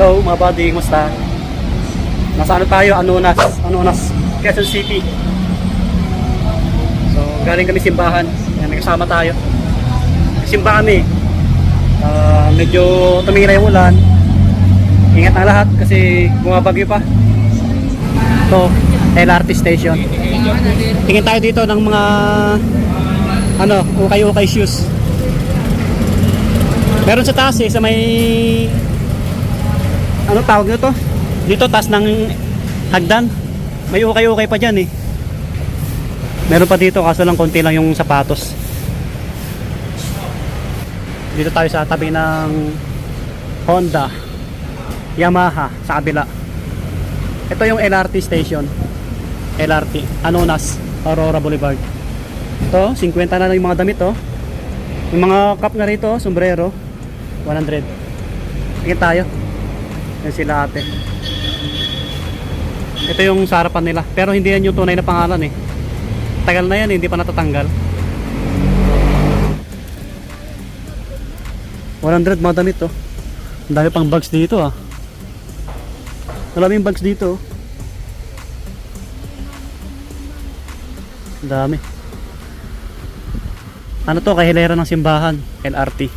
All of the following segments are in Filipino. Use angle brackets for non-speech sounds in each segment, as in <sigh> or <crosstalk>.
Hello mga buddy, kumusta? Nasa ano tayo? Anonas, Anonas, Quezon City. So, galing kami simbahan. Yan, may kasama tayo. Simba kami. Ah, medyo tumira yung ulan. Ingat ang lahat kasi bumabagyo pa. Ito, LRT station. Tingin tayo dito ng mga ano, ukay-ukay shoes. Meron sa taas eh, sa may ano tawag nito? Dito taas ng hagdan. May ukay-ukay pa dyan eh. Meron pa dito kaso lang konti lang yung sapatos. Dito tayo sa tabi ng Honda, Yamaha sa kabila. Ito yung LRT station. LRT, Anonas, Aurora Boulevard. Ito, 50 na lang yung mga damit oh. Yung mga cup na rito, sombrero, 100. Tingin tayo. Yan sila ate. Ito yung sa harapan nila. Pero hindi yan yung tunay na pangalan eh. Tagal na yan, eh, hindi pa natatanggal. 100 mga damit oh. Ang dami pang bags dito ah. Maraming bags dito oh. Ang dami. Ano to, kahilera ng simbahan, LRT.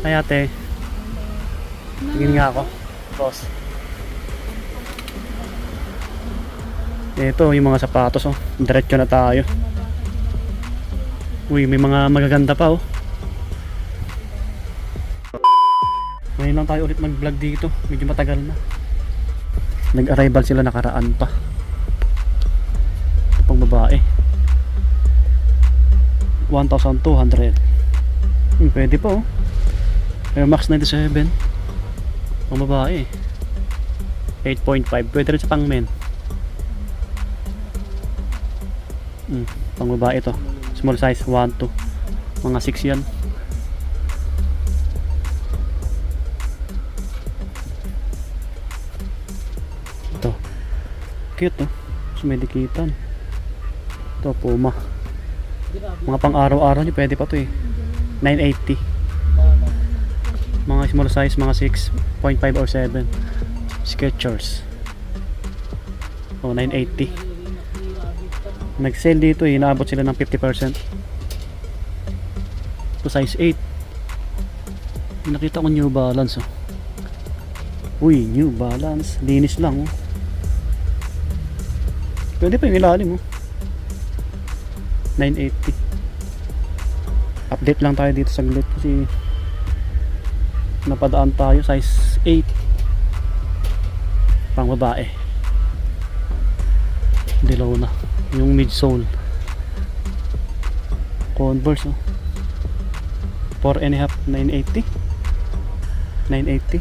Ay ate. Tingin nga ako. Boss. Ito yung mga sapatos oh. Diretso na tayo. Uy, may mga magaganda pa oh. Ngayon lang tayo ulit mag-vlog dito. Medyo matagal na. Nag-arrival sila nakaraan pa. Pang babae. 1,200. Hmm, pwede pa oh. Air Max 97. Pang babae. 8.5. Pwede rin sa pang men. Hmm, pang babae to. Small size 1, 2. Mga 6 yan. Ito. Cute oh. Sa may dikitan. Ito, Puma. Mga pang araw-araw nyo, pwede pa to eh. 980. Mga small size, mga 6.5 or 7. Skechers. Oh, 980. Nag-sale dito eh, inaabot sila ng 50%. To size 8. May Nakita ko New Balance oh. Uy, New Balance. Linis lang oh. Pwede pa yung ilalim oh. 980 update lang tayo dito saglit kasi napadaan tayo size 8 pang babae dilaw na yung midsole converse oh 4 and a half 980 980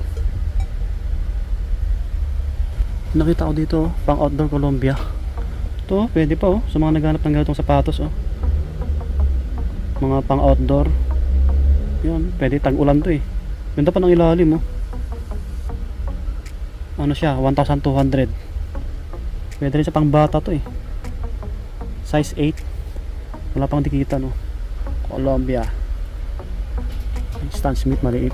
nakita ko dito oh, pang outdoor Columbia ito, pwede pa oh. Sa mga naghanap ng ganitong sapatos oh. Mga pang outdoor. Yan, pwede tag-ulan to eh. Ganda pa ng ilalim oh. Ano siya, 1,200. Pwede rin sa pang bata to eh. Size 8. Wala pang dikita no. Columbia. Stan Smith maliit.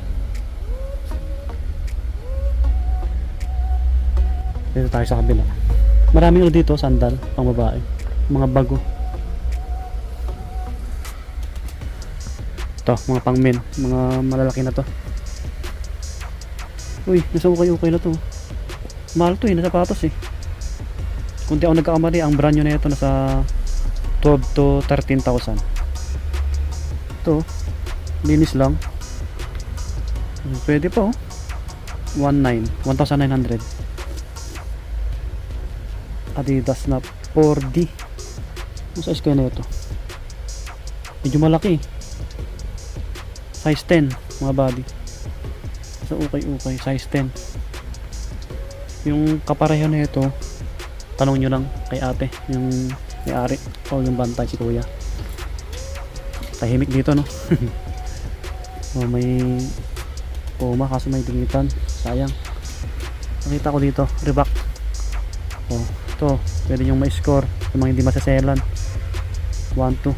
Dito tayo sa kabila. Maraming ano dito, sandal, pang babae. Mga bago. Ito, mga pang men. Mga malalaki na to. Uy, nasa ukay-ukay na to. Mahal to eh, nasa patos eh. Kung di ako nagkakamali, ang brand nyo na ito nasa 12 to 13,000. Ito, linis lang. Pwede pa oh. 19, 1,900. Adidas na 4D ang size kaya na ito medyo malaki size 10 mga body sa ukay ukay size 10 yung kapareho na ito tanong nyo lang kay ate yung may-ari o yung bantay si kuya. Tahimik dito no? <laughs> Oh, may puma kaso may dingitan. Sayang. Nakita ko dito Reebok oh ito pwede yung ma-score yung mga hindi masaselan 1, 2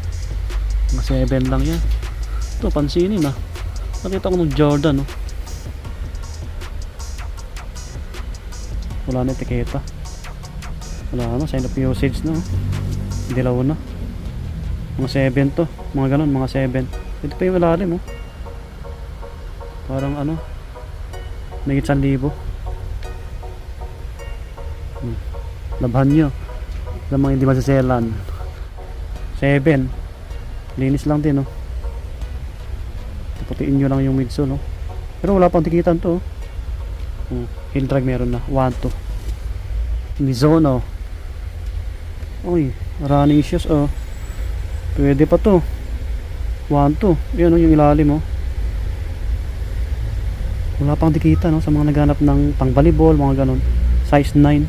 mga 7 lang yan. Ito pansinin ah. Nakita ko ng Jordan oh. Wala na etiketa. Wala na, sign of usage na. oh. Dilaw na. Mga 7 to. Mga ganun, mga 7. Ito pa yung malalim oh. Parang ano. Nagit 1,000. Hmm. Labhan nyo. Sa mga hindi masaselan. 7. Linis lang din oh. Putiin nyo lang yung midsole no. Pero wala pang tikitan to. oh. Hmm. Hill drag meron na. 1, 2. Mizono. Uy, running shoes oh. Pwede pa to. 1, 2. Yan oh, yung ilalim oh. Wala pang dikita no sa mga naghanap ng pang volleyball, mga ganon. Size 9.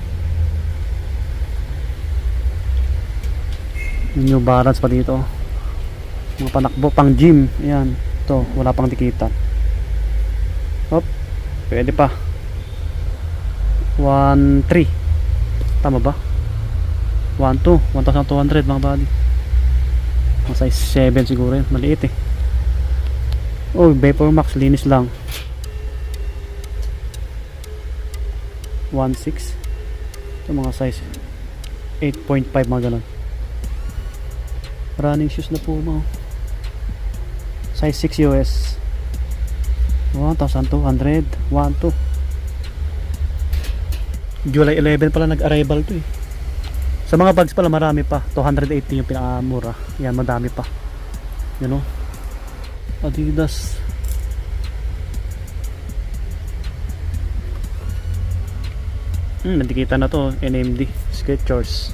Yung New Balance pa dito. oh. Mga panakbo pang gym. Ayan. Ito, wala pang dikita. Hop. Pwede pa. 1, 3. Tama ba? 1, 2. 1,200 mga buddy. Mga size 7 siguro yun. Maliit eh. Oh, Vapor Max. Linis lang. 1.6 ito mga size 8.5 mga ganun running shoes na po mo size 6 US 1,200 1, 2 July 11 pala nag-arrival to eh sa mga bags pala marami pa 280 yung pinakamura yan madami pa yun o Adidas Hmm, nandikita na to, NMD, Skechers.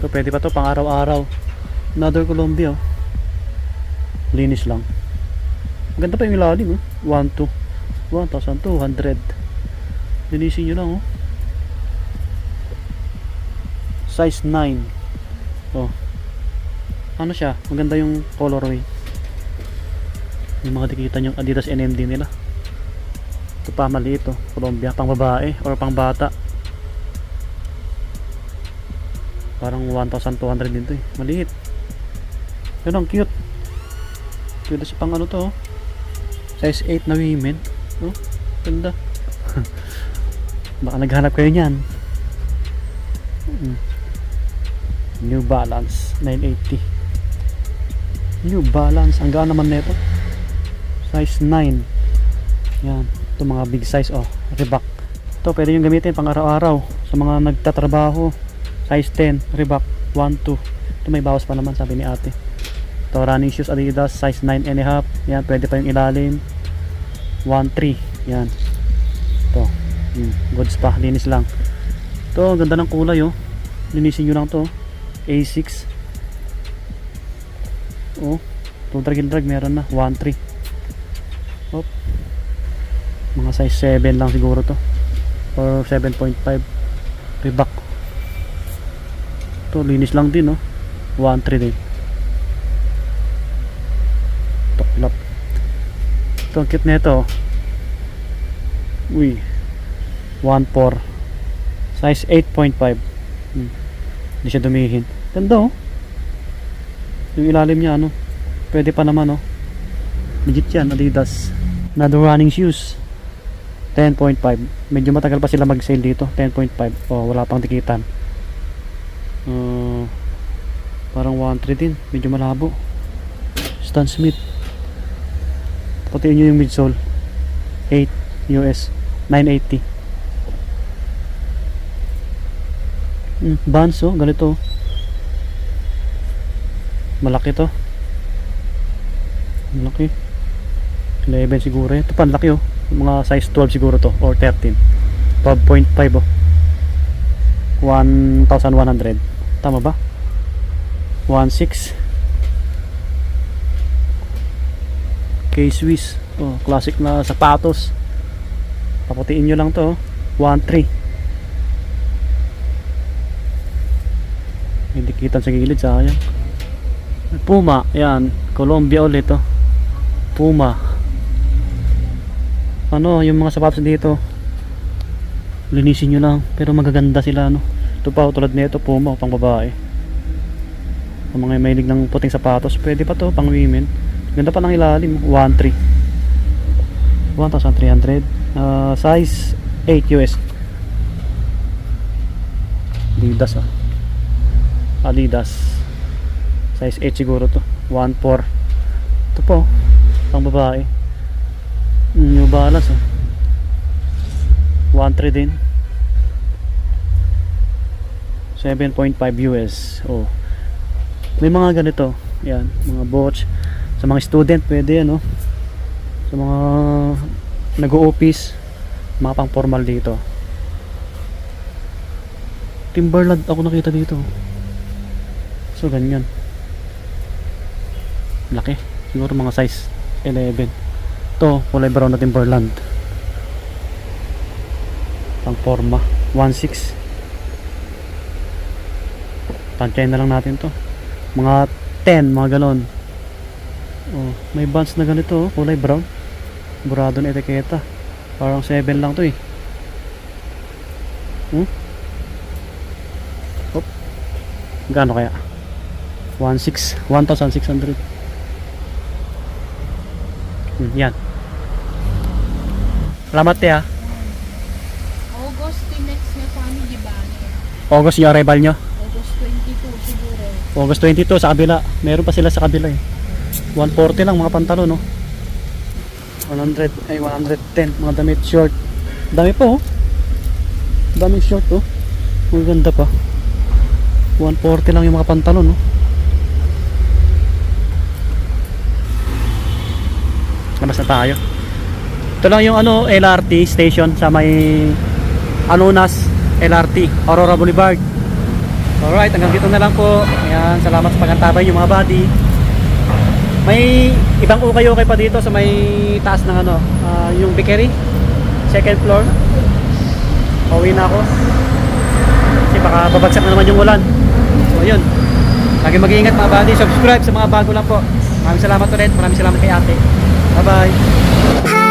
Ito, pwede pa to pang araw-araw. Another Columbia, oh. Linis lang. Maganda pa yung ilalim, oh. 1, 2. 1,200. Linisin nyo lang, oh. Size 9. Oh. Ano siya? Maganda yung colorway. Yung mga dikita yung Adidas NMD nila. Ito pa maliit oh, Colombia, pang babae or pang bata. Parang 1,200 din to eh. Maliit. Pero ang cute. Pwede sa pang ano to oh. Size 8 na women. Oh, ganda. Baka naghanap kayo niyan. Mm. New Balance 980. New Balance. Ang gaan naman nito. Size 9. Yan. Ito mga big size oh, Reebok. Ito pwede yung gamitin pang araw-araw sa mga nagtatrabaho. Size 10, Reebok 1 2. Ito may bawas pa naman sabi ni Ate. Ito running shoes Adidas size 9 and a half. Yan, pwede pa yung ilalim. 1 3. Yan. Ito. Hmm, goods pa, linis lang. Ito, ang ganda ng kulay oh. Linisin nyo lang to. A6. Oh, to drag and drag meron na 1 3. Oh, mga size 7 lang siguro to or 7.5 Reebok to linis lang din no 1.3 din toklap ito ang cute nito uy 1.4 size 8.5 hmm. hindi siya dumihin. Ganda oh. Yung ilalim niya ano pwede pa naman oh. Legit yan adidas. Another running shoes. 10.5 medyo matagal pa sila mag sale dito 10.5 oh wala pang tikitan. Uh, parang 1.3 din. Medyo malabo. Stan Smith. Putiin nyo yung midsole. 8 US 980 mm, Vans oh ganito. Malaki to. Malaki. 11 siguro. Ito pa laki oh. Mga size 12 siguro to or 13 12.5 oh. 1,100 tama ba? 1.6 K-Swiss. Oh, classic na sapatos. Paputiin nyo lang to oh. 1.3 hindi kita sa gilid sayang. Puma yan. Columbia ulit oh. Puma. Ano yung mga sapatos dito linisin nyo lang. Pero magaganda sila no? Ito pa oh, tulad nito Puma oh, pang babae. Ang mga mahilig ng puting sapatos. Pwede pa to pang women. Ganda pa ng ilalim 1.3 1,300 uh, size 8 US. Adidas ah. Adidas. Size 8 siguro to. 1.4. Ito po. Pang babae. New Balance ah. 1.3 din. 7.5 US. Oh. May mga ganito. Yan, mga watch. Sa mga student pwede ano. Sa mga nag-o-office, mga pang formal dito. Timberland ako nakita dito. So ganyan. Laki. Siguro mga size 11. To kulay brown na Timberland. Pang forma. 1.6. Tansyahin na lang natin to. Mga 10, mga ganon. Oh, may bands na ganito, oh, kulay brown. Burado na etiketa. Parang 7 lang to eh. Hmm? Hop. Gaano kaya? 1,600. 1,600. Hmm, yan. Salamat te ah. August next na paano di ba? August yung arrival nyo. August 22 siguro. August 22 sa kabila. Meron pa sila sa kabila eh. 140 lang mga pantalon no. 100 ay 110 mga damit short. Dami pa oh. Daming short oh. Ang ganda pa. 140 lang yung mga pantalon no. Labas na tayo. Ito lang yung ano LRT station sa may Anunas LRT Aurora Boulevard. Alright, hanggang dito na lang po. Ayan, salamat sa pagantabay yung mga buddy. May ibang ukay-ukay pa dito sa may taas ng ano, ah, yung bakery. Second floor. Pauwi na ako. Kasi baka babagsak na naman yung ulan. So, yun. Lagi mag-iingat mga buddy. Subscribe sa mga bago lang po. Maraming salamat ulit. Maraming salamat kay ate. Bye.